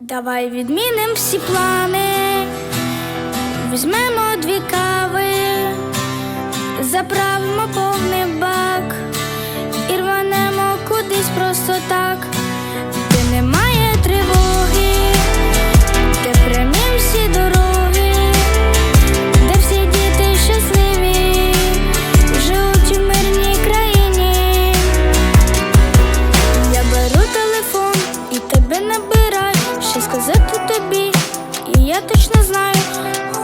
Давай відміним всі плани, візьмемо дві кави, заправимо повний бак і рванемо кудись просто так, точно знаю,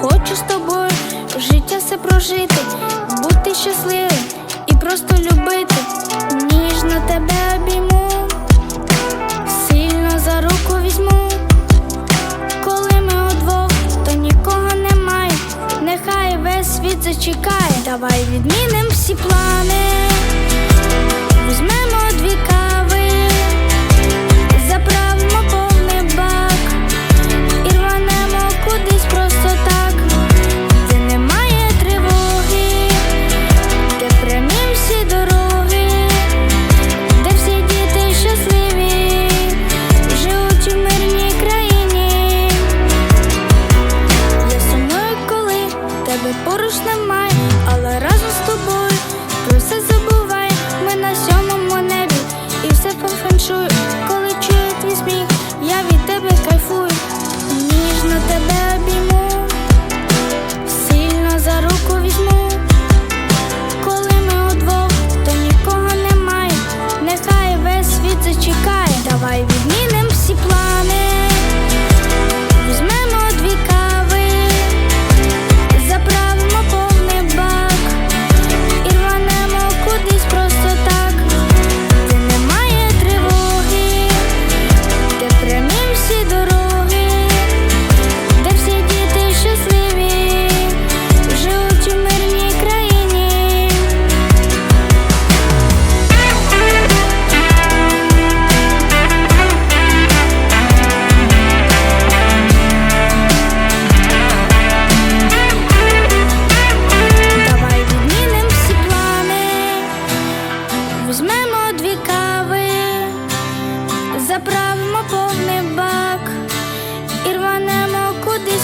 хочу з тобою життя все прожити, бути щасливим і просто любити, ніжно тебе обійму, сильно за руку візьму. Коли ми удвох, то нікого немає, нехай весь світ зачекає. Давай відміним всі плани. Все по. Коли чую твій сміх, я від тебе кайфую, ніжно тебе обійму, сильно за руку візьму. Коли ми удвох, то нікого немає, нехай весь світ зачекає. Давай відміним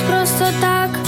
просто так.